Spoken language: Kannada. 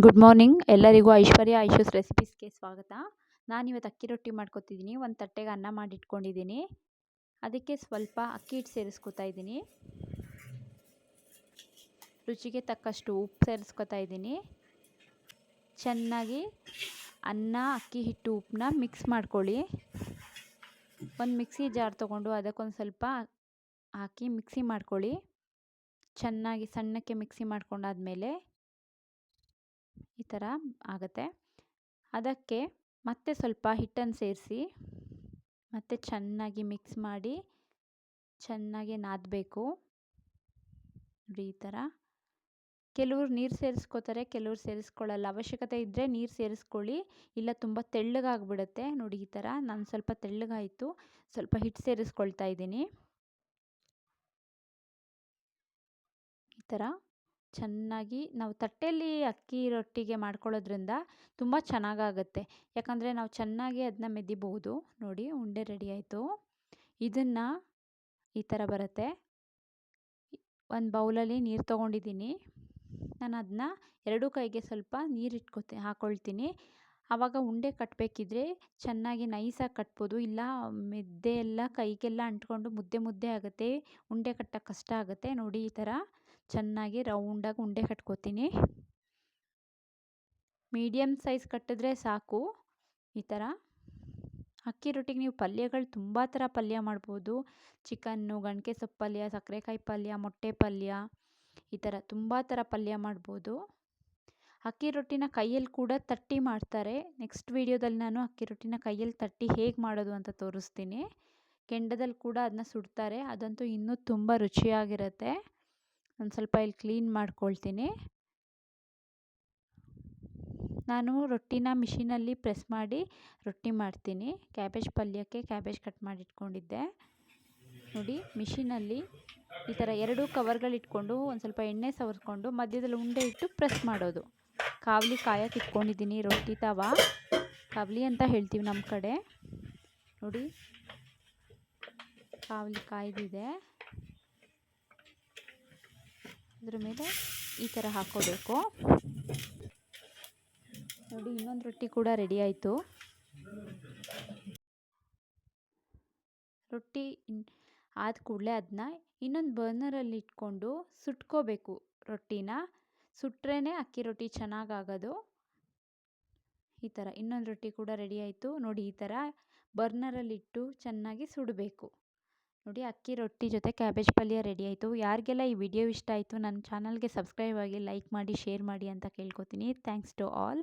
ಗುಡ್ ಮಾರ್ನಿಂಗ್ ಎಲ್ಲರಿಗೂ ಐಶ್ವರ್ಯ ಐಶಸ್ ರೆಸಿಪೀಸ್ಗೆ ಸ್ವಾಗತ. ನಾನಿವತ್ತು ಅಕ್ಕಿ ರೊಟ್ಟಿ ಮಾಡ್ಕೊತಿದ್ದೀನಿ. ಒಂದು ತಟ್ಟೆಗೆ ಅನ್ನ ಮಾಡಿಟ್ಕೊಂಡಿದ್ದೀನಿ. ಅದಕ್ಕೆ ಸ್ವಲ್ಪ ಅಕ್ಕಿ ಹಿಟ್ಟು ಸೇರಿಸ್ಕೊತಾ ಇದ್ದೀನಿ. ರುಚಿಗೆ ತಕ್ಕಷ್ಟು ಉಪ್ಪು ಸೇರಿಸ್ಕೊತಾ ಇದ್ದೀನಿ. ಚೆನ್ನಾಗಿ ಅನ್ನ, ಅಕ್ಕಿ ಹಿಟ್ಟು, ಉಪ್ಪನ್ನ ಮಿಕ್ಸ್ ಮಾಡ್ಕೊಳ್ಳಿ. ಒಂದು ಮಿಕ್ಸಿ ಜಾರ್ ತೊಗೊಂಡು ಅದಕ್ಕೊಂದು ಸ್ವಲ್ಪ ಹಾಕಿ ಮಿಕ್ಸಿ ಮಾಡ್ಕೊಳ್ಳಿ. ಚೆನ್ನಾಗಿ ಸಣ್ಣಕ್ಕೆ ಮಿಕ್ಸಿ ಮಾಡ್ಕೊಂಡಾದ್ಮೇಲೆ ಈ ಥರ ಆಗುತ್ತೆ. ಅದಕ್ಕೆ ಮತ್ತೆ ಸ್ವಲ್ಪ ಹಿಟ್ಟನ್ನು ಸೇರಿಸಿ, ಮತ್ತೆ ಚೆನ್ನಾಗಿ ಮಿಕ್ಸ್ ಮಾಡಿ, ಚೆನ್ನಾಗಿ ನಾದಬೇಕು. ನೋಡಿ ಈ ಥರ. ಕೆಲವ್ರು ನೀರು ಸೇರಿಸ್ಕೋತಾರೆ, ಕೆಲವ್ರು ಸೇರಿಸ್ಕೊಳ್ಳಲ್ಲ. ಅವಶ್ಯಕತೆ ಇದ್ದರೆ ನೀರು ಸೇರಿಸ್ಕೊಳ್ಳಿ. ಇಲ್ಲ ತುಂಬ ತೆಳ್ಳಗಾಗ್ಬಿಡುತ್ತೆ. ನೋಡಿ ಈ ಥರ. ನಾನು ಸ್ವಲ್ಪ ತೆಳ್ಳಗಾಯಿತು. ಸ್ವಲ್ಪ ಹಿಟ್ಟು ಸೇರಿಸ್ಕೊಳ್ತಾ ಇದ್ದೀನಿ. ಈ ಥರ. ಚೆನ್ನಾಗಿ ನಾವು ತಟ್ಟೆಯಲ್ಲಿ ಅಕ್ಕಿ ರೊಟ್ಟಿಗೆ ಮಾಡ್ಕೊಳ್ಳೋದ್ರಿಂದ ತುಂಬ ಚೆನ್ನಾಗಾಗುತ್ತೆ. ಯಾಕಂದರೆ ನಾವು ಚೆನ್ನಾಗಿ ಅದನ್ನ ಮೆದಿಬಹುದು. ನೋಡಿ ಉಂಡೆ ರೆಡಿ ಆಯಿತು. ಇದನ್ನು ಈ ಥರ ಬರುತ್ತೆ. ಒಂದು ಬೌಲಲ್ಲಿ ನೀರು ತೊಗೊಂಡಿದ್ದೀನಿ ನಾನು ಅದನ್ನ ಎರಡೂ ಕೈಗೆ ಸ್ವಲ್ಪ ನೀರು ಇಟ್ಕೊತೀನಿ ಹಾಕ್ಕೊಳ್ತೀನಿ ಆವಾಗ ಉಂಡೆ ಕಟ್ಟಬೇಕಿದ್ರೆ ಚೆನ್ನಾಗಿ ನೈಸಾಗಿ ಕಟ್ಬೋದು. ಇಲ್ಲ ಮೆದ್ದೆ ಎಲ್ಲ ಕೈಗೆಲ್ಲ ಅಂಟ್ಕೊಂಡು ಮುದ್ದೆ ಮುದ್ದೆ ಆಗುತ್ತೆ. ಉಂಡೆ ಕಟ್ಟೋಕ್ಕೆ ಕಷ್ಟ ಆಗುತ್ತೆ. ನೋಡಿ ಈ ಥರ ಚೆನ್ನಾಗಿ ರೌಂಡಾಗಿ ಉಂಡೆ ಕಟ್ಕೋತೀನಿ. ಮೀಡಿಯಮ್ ಸೈಜ್ ಕಟ್ಟಿದ್ರೆ ಸಾಕು ಈ ಥರ. ಅಕ್ಕಿ ರೊಟ್ಟಿಗೆ ನೀವು ಪಲ್ಯಗಳು ತುಂಬ ಥರ ಪಲ್ಯ ಮಾಡ್ಬೋದು. ಚಿಕನ್ನು ಗಣಕೆ ಸೊಪ್ಪು ಪಲ್ಯ, ಸಕ್ಕರೆಕಾಯಿ ಪಲ್ಯ, ಮೊಟ್ಟೆ ಪಲ್ಯ ಈ ಥರ ತುಂಬ ಥರ ಪಲ್ಯ ಮಾಡ್ಬೋದು. ಅಕ್ಕಿ ರೊಟ್ಟಿನ ಕೈಯಲ್ಲಿ ಕೂಡ ತಟ್ಟಿ ಮಾಡ್ತಾರೆ. ನೆಕ್ಸ್ಟ್ ವೀಡಿಯೋದಲ್ಲಿ ನಾನು ಅಕ್ಕಿ ರೊಟ್ಟಿನ ಕೈಯಲ್ಲಿ ತಟ್ಟಿ ಹೇಗೆ ಮಾಡೋದು ಅಂತ ತೋರಿಸ್ತೀನಿ. ಕೆಂಡದಲ್ಲಿ ಕೂಡ ಅದನ್ನ ಸುಡ್ತಾರೆ. ಅದಂತೂ ಇನ್ನೂ ತುಂಬ ರುಚಿಯಾಗಿರುತ್ತೆ. ಒಂದು ಸ್ವಲ್ಪ ಇಲ್ಲಿ ಕ್ಲೀನ್ ಮಾಡ್ಕೊಳ್ತೀನಿ. ನಾನು ರೊಟ್ಟಿನ ಮಿಷಿನಲ್ಲಿ ಪ್ರೆಸ್ ಮಾಡಿ ರೊಟ್ಟಿ ಮಾಡ್ತೀನಿ. ಕ್ಯಾಬೇಜ್ ಪಲ್ಯಕ್ಕೆ ಕ್ಯಾಬೇಜ್ ಕಟ್ ಮಾಡಿ ಇಟ್ಕೊಂಡಿದ್ದೆ ನೋಡಿ, ಮಿಷಿನಲ್ಲಿ ಈ ಥರ ಎರಡು ಕವರ್ಗಳಿಟ್ಕೊಂಡು ಒಂದು ಸ್ವಲ್ಪ ಎಣ್ಣೆ ಸವರ್ಕೊಂಡು ಮಧ್ಯದಲ್ಲಿ ಉಂಡೆ ಇಟ್ಟು ಪ್ರೆಸ್ ಮಾಡೋದು. ಕಾವಲಿ ಕಾಯಕ್ಕೆ ಇಟ್ಕೊಂಡಿದ್ದೀನಿ ರೊಟ್ಟಿ ತವ. ಕಾವಲಿ ಅಂತ ಹೇಳ್ತೀವಿ ನಮ್ಮ ಕಡೆ. ನೋಡಿ, ಕಾವಲಿ ಕಾಯ್ದಿದೆ. ಅದ್ರ ಮೇಲೆ ಈ ಥರ ಹಾಕ್ಕೋಬೇಕು ನೋಡಿ, ಇನ್ನೊಂದು ರೊಟ್ಟಿ ಕೂಡ ರೆಡಿ ಆಯಿತು. ರೊಟ್ಟಿ ಆದ ಕೂಡಲೇ ಅದನ್ನ ಇನ್ನೊಂದು ಬರ್ನರಲ್ಲಿ ಇಟ್ಕೊಂಡು ಸುಟ್ಕೋಬೇಕು ರೊಟ್ಟಿನ. ಸುಟ್ರೇ ಅಕ್ಕಿ ರೊಟ್ಟಿ ಚೆನ್ನಾಗಾಗೋದು. ಈ ಥರ ಇನ್ನೊಂದು ರೊಟ್ಟಿ ಕೂಡ ರೆಡಿ ಆಯಿತು. ನೋಡಿ, ಈ ಥರ ಬರ್ನರಲ್ಲಿಟ್ಟು ಚೆನ್ನಾಗಿ ಸುಡಬೇಕು. ನೋಡಿ ಅಕ್ಕಿ ರೊಟ್ಟಿ ಜೊತೆ ಕ್ಯಾಬೇಜ್ ಪಲ್ಯ ರೆಡಿ ಆಯಿತು. ಯಾರಿಗೆಲ್ಲ ಈ ವಿಡಿಯೋ ಇಷ್ಟ ಆಯಿತು, ನನ್ನ ಚಾನಲ್ಗೆ ಸಬ್ಸ್ಕ್ರೈಬ್ ಆಗಿ ಲೈಕ್ ಮಾಡಿ ಶೇರ್ ಮಾಡಿ ಅಂತ ಕೇಳ್ಕೊತೀನಿ. Thanks to all